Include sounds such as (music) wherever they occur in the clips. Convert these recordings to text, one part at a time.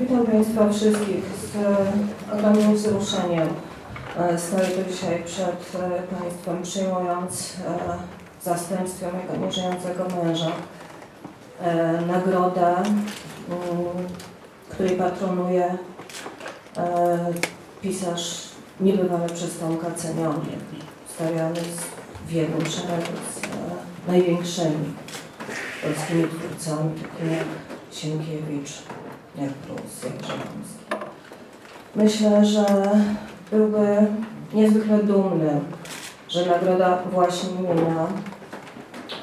Witam Państwa wszystkich z e, ogromnym wzruszeniem. E, Stoję tu dzisiaj przed e, Państwem, przyjmując e, w zastępstwie mojego nieżyjącego męża e, nagrodę, mm, której patronuje e, pisarz niebywale przez Tomka ceniony, stawiany z- w jednym szeregu z e, największymi polskimi twórcami, takimi jak Sienkiewicz, jak Żeromski. Myślę, że byłby niezwykle dumny, że nagroda właśnie imienia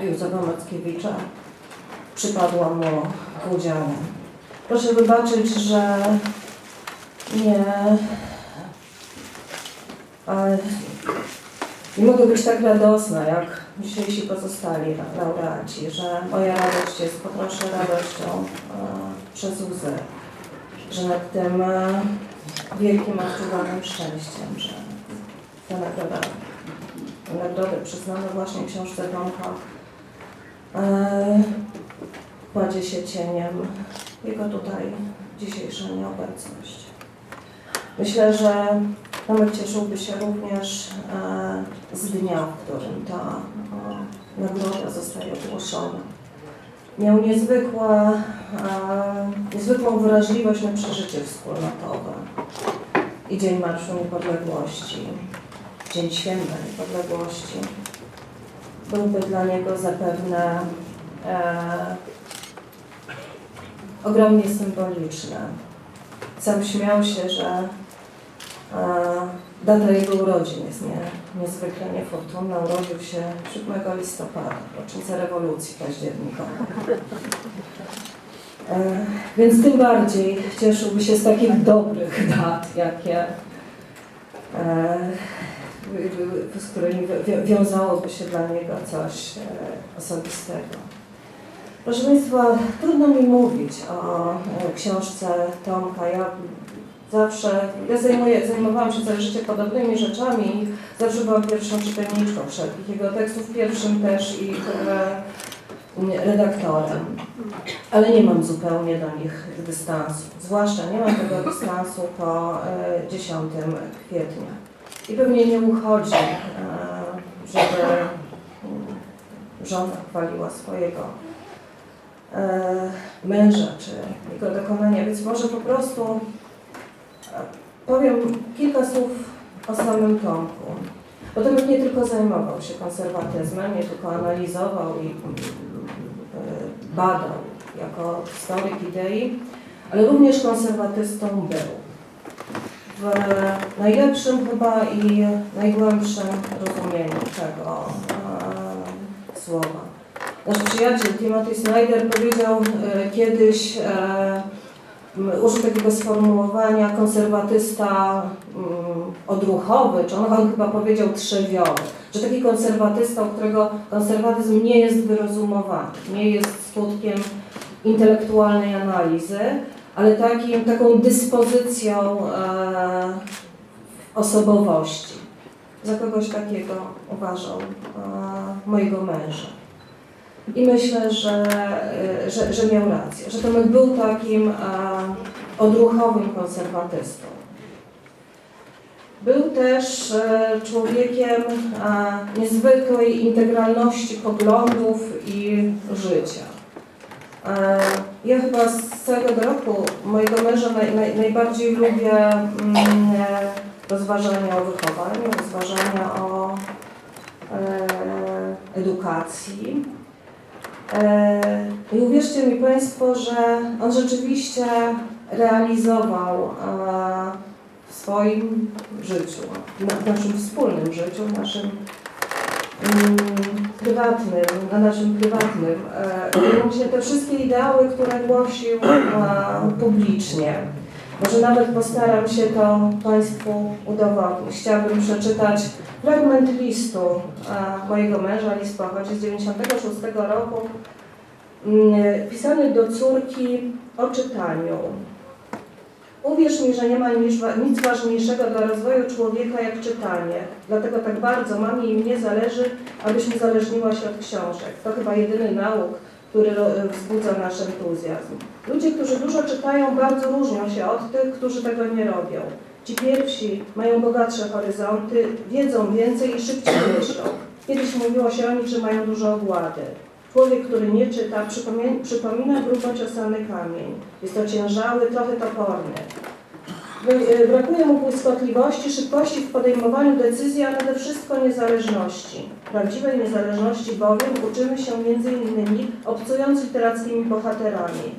Józefa Mackiewicza przypadła mu w udziale. Proszę wybaczyć, że nie, nie mogę być tak radosna, jak dzisiejsi pozostali la- laureaci, że moja radość jest po prostu radością e, przez łzy, że nad tym e, wielkim odczuwanym szczęściem, że ta nagroda, tę nagrodę przyznamy właśnie książce Tomka, e, kładzie się cieniem jego tutaj dzisiejsza nieobecność. Myślę, że Tomek cieszyłby się również e, z dnia, w którym ta nagroda zostaje ogłoszona. Miał niezwykłe, niezwykłą wrażliwość na przeżycie wspólnotowe. I Dzień Marszu Niepodległości, Dzień Święta Niepodległości byłby dla niego zapewne e, ogromnie symboliczny. Sam śmiał się, że data jego urodzin jest nie, niezwykle niefortunna. Urodził się 7 listopada, rocznica rewolucji październikowej. Więc tym bardziej cieszyłby się z takich dobrych dat, jakie, e, z którymi wi- wiązałoby się dla niego coś e, osobistego. Proszę Państwa, trudno mi mówić o e, książce Tomka. Ja zawsze, ja zajmuję, zajmowałam się całe życie podobnymi rzeczami i zawsze byłam pierwszą czytelniczką wszelkich jego tekstów, pierwszym też i e, redaktorem. Ale nie mam zupełnie do nich dystansu. Zwłaszcza nie mam tego dystansu po e, 10 kwietnia. I pewnie nie uchodzi, e, żeby mm, żona chwaliła swojego e, męża czy jego dokonania, więc może po prostu e, powiem kilka słów o samym Tomku. Bo Tomek nie tylko zajmował się konserwatyzmem, nie tylko analizował i mm, e, badał jako historyk idei, ale również konserwatystą był. W najlepszym chyba i najgłębszym rozumieniu tego e, słowa. Nasz przyjaciel Timothy Snyder powiedział e, kiedyś, użył takiego sformułowania konserwatysta mm, odruchowy, czy on, on chyba powiedział trzewiowy, że taki konserwatysta, u którego konserwatyzm nie jest wyrozumowany, nie jest skutkiem intelektualnej analizy, ale takim, taką dyspozycją e, osobowości. Za kogoś takiego uważał e, mojego męża. I myślę, że, że, że miał rację, że Tomek był takim odruchowym konserwatystą. Był też e, człowiekiem niezwykłej integralności poglądów i życia. E, Ja chyba z całego roku mojego męża naj, naj, najbardziej lubię mm, e, rozważania o wychowaniu, rozważania o edukacji. E, I uwierzcie mi Państwo, że on rzeczywiście realizował w swoim życiu, w naszym wspólnym życiu, w naszym mm, prywatnym, na naszym prywatnym e, te wszystkie ideały, które głosił publicznie. Może nawet postaram się to Państwu udowodnić. Chciałabym przeczytać fragment listu mojego męża, list pochodzi z 96 roku, mm, pisany do córki o czytaniu. Uwierz mi, że nie ma nic ważniejszego dla rozwoju człowieka jak czytanie. Dlatego tak bardzo mamie i mnie zależy, abyś uzależniła się od książek. To chyba jedyny nauk, który ro- wzbudza nasz entuzjazm. Ludzie, którzy dużo czytają, bardzo różnią się od tych, którzy tego nie robią. Ci pierwsi mają bogatsze horyzonty, wiedzą więcej i szybciej (clears throat) myślą. Kiedyś mówiło się o nich, że mają dużo ogłady. Człowiek, który nie czyta, przypomina, przypomina grubo ciosany kamień. Jest to ciężały, trochę toporny. Wy- Brakuje mu błyskotliwości, szybkości w podejmowaniu decyzji, a nade wszystko niezależności. Prawdziwej niezależności bowiem uczymy się innymi obcując literackimi bohaterami.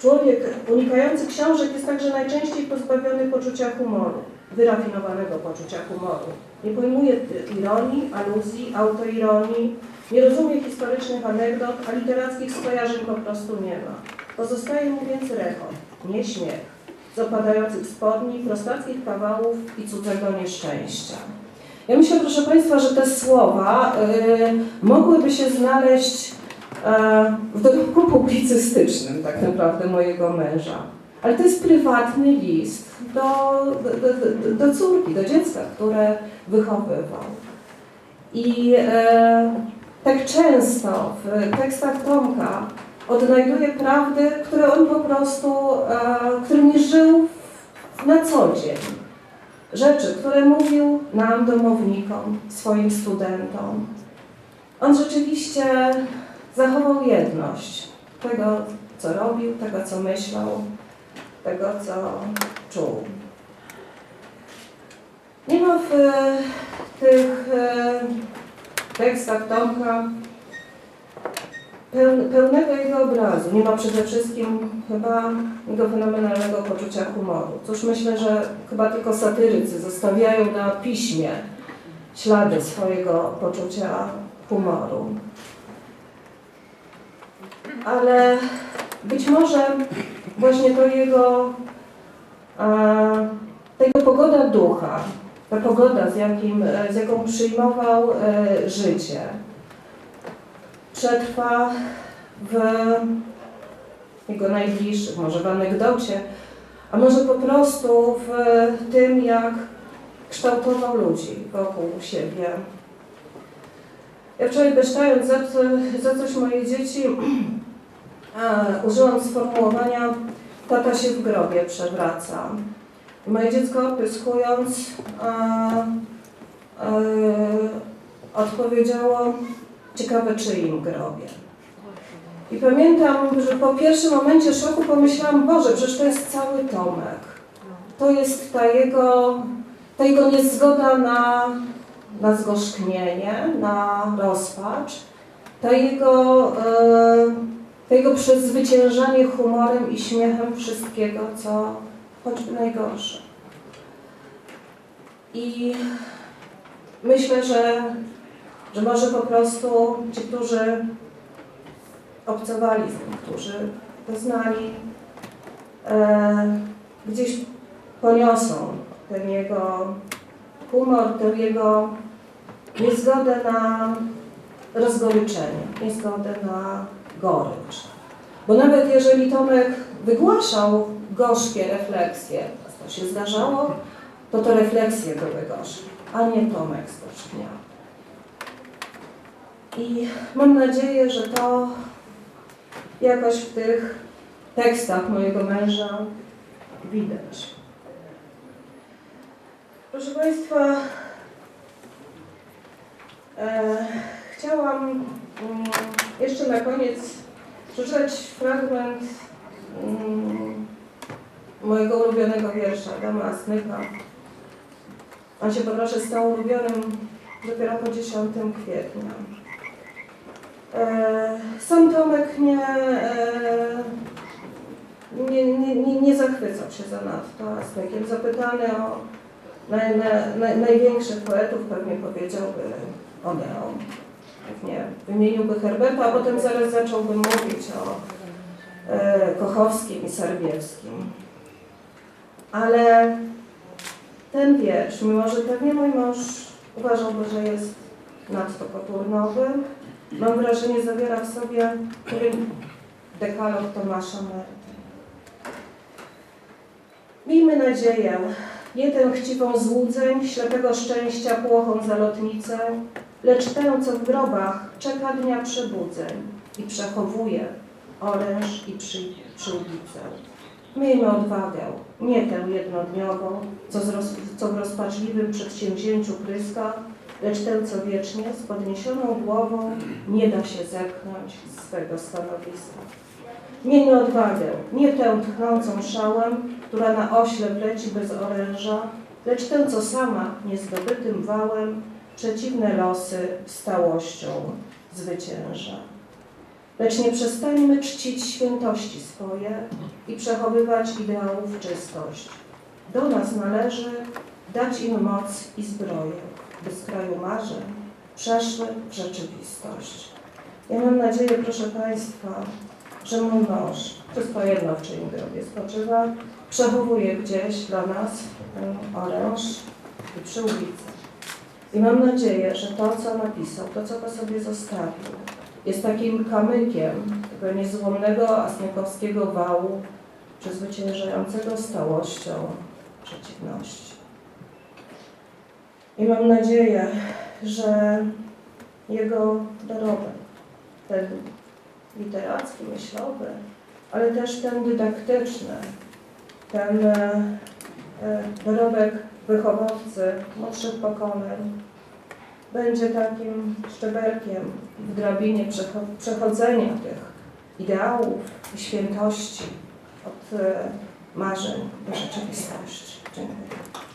Człowiek unikający książek jest także najczęściej pozbawiony poczucia humoru, wyrafinowanego poczucia humoru. Nie pojmuje ironii, aluzji, autoironii, nie rozumie historycznych anegdot, a literackich skojarzeń po prostu nie ma. Pozostaje mu więc rechot, nie śmiech z opadających spodni, prostackich kawałów i cudzego nieszczęścia. Ja myślę, proszę Państwa, że te słowa y, mogłyby się znaleźć e, w dorobku publicystycznym tak naprawdę mojego męża. Ale to jest prywatny list do, do, do, córki, do dziecka, które wychowywał. I e, tak często w tekstach Tomka odnajduje prawdy, które on po prostu, e, którymi żył na co dzień. Rzeczy, które mówił nam, domownikom, swoim studentom. On rzeczywiście zachował jedność tego, co robił, tego, co myślał, tego, co czuł. Nie ma w e, tych e, tekstach Tomka pełnego jego obrazu. Nie ma przede wszystkim chyba jego fenomenalnego poczucia humoru. Cóż myślę, że chyba tylko satyrycy zostawiają na piśmie ślady swojego poczucia humoru. Ale być może właśnie to jego, ta jego pogoda ducha, ta pogoda, z, jakim, z jaką przyjmował e, życie, przetrwa w jego najbliższych, może w anegdocie, a może po prostu w tym, jak kształtował ludzi wokół siebie. Ja wczoraj besztając za, za coś moje dzieci, użyłam sformułowania tata się w grobie przewraca. I moje dziecko opyskując e, e, odpowiedziało ciekawe czyim grobie. I pamiętam, że po pierwszym momencie szoku pomyślałam, Boże, przecież to jest cały Tomek. To jest ta jego, ta jego niezgoda na, na zgorzknienie, na rozpacz, ta jego, e, to jego przezwyciężanie humorem i śmiechem wszystkiego, co choćby najgorsze. I myślę, że, że może po prostu ci, którzy obcowali z nim, którzy go znali, e, gdzieś poniosą ten jego humor, tę jego niezgodę na rozgoryczenie, niezgodę na gorycz. Bo nawet jeżeli Tomek wygłaszał gorzkie refleksje, to się zdarzało, to to refleksje były gorzkie, a nie Tomek zgorzkniał. I mam nadzieję, że to jakoś w tych tekstach mojego męża widać. Proszę Państwa, e, chciałam mm, jeszcze na koniec przeczytać fragment mm, mojego ulubionego wiersza, Adama Asnyka. On się poproszę stał ulubionym dopiero po 10 kwietnia. E, Sam Tomek nie, e, nie, nie, nie, nie zachwycał się zanadto Asnykiem. Zapytany o naj, na, na, największych poetów, pewnie powiedziałby Odeon. Pewnie wymieniłby Herberta, a potem zaraz zacząłby mówić o e, Kochowskim i Serbiewskim. Ale ten wiersz, mimo że pewnie mój mąż uważałby, że jest nadto koturnowy, mam wrażenie, zawiera w sobie pewien dekalog Tomasza Merty. Miejmy nadzieję, nie tę chciwą złudzeń, ślepego szczęścia, płochą zalotnicę, lecz tę, co w grobach czeka dnia przebudzeń i przechowuje oręż i przy, przyłbicę. Miejmy odwagę, nie tę jednodniową, co, roz, co w rozpaczliwym przedsięwzięciu pryska, lecz tę, co wiecznie z podniesioną głową nie da się zepchnąć z swego stanowiska. Miejmy odwagę, nie tę tchnącą szałem, która na ośle pleci bez oręża, lecz tę, co sama, niezdobytym wałem, przeciwne losy stałością zwycięża. Lecz nie przestańmy czcić świętości swoje i przechowywać ideałów czystość. Do nas należy dać im moc i zbroję, by z kraju marzeń przeszły w rzeczywistość. Ja mam nadzieję, proszę Państwa, że mój mąż, wszystko jedno w czyim grobie spoczywa, przechowuje gdzieś dla nas ten oręż i przyłbicę. I mam nadzieję, że to, co napisał, to, co po sobie zostawił, jest takim kamykiem tego niezłomnego asniakowskiego wału, przezwyciężającego stałością przeciwności. I mam nadzieję, że jego dorobek, ten literacki, myślowy, ale też ten dydaktyczny, ten e, e, dorobek wychowawcy młodszych pokoleń będzie takim szczebelkiem w drabinie przecho- przechodzenia tych ideałów i świętości od e, marzeń do rzeczywistości. Dziękuję.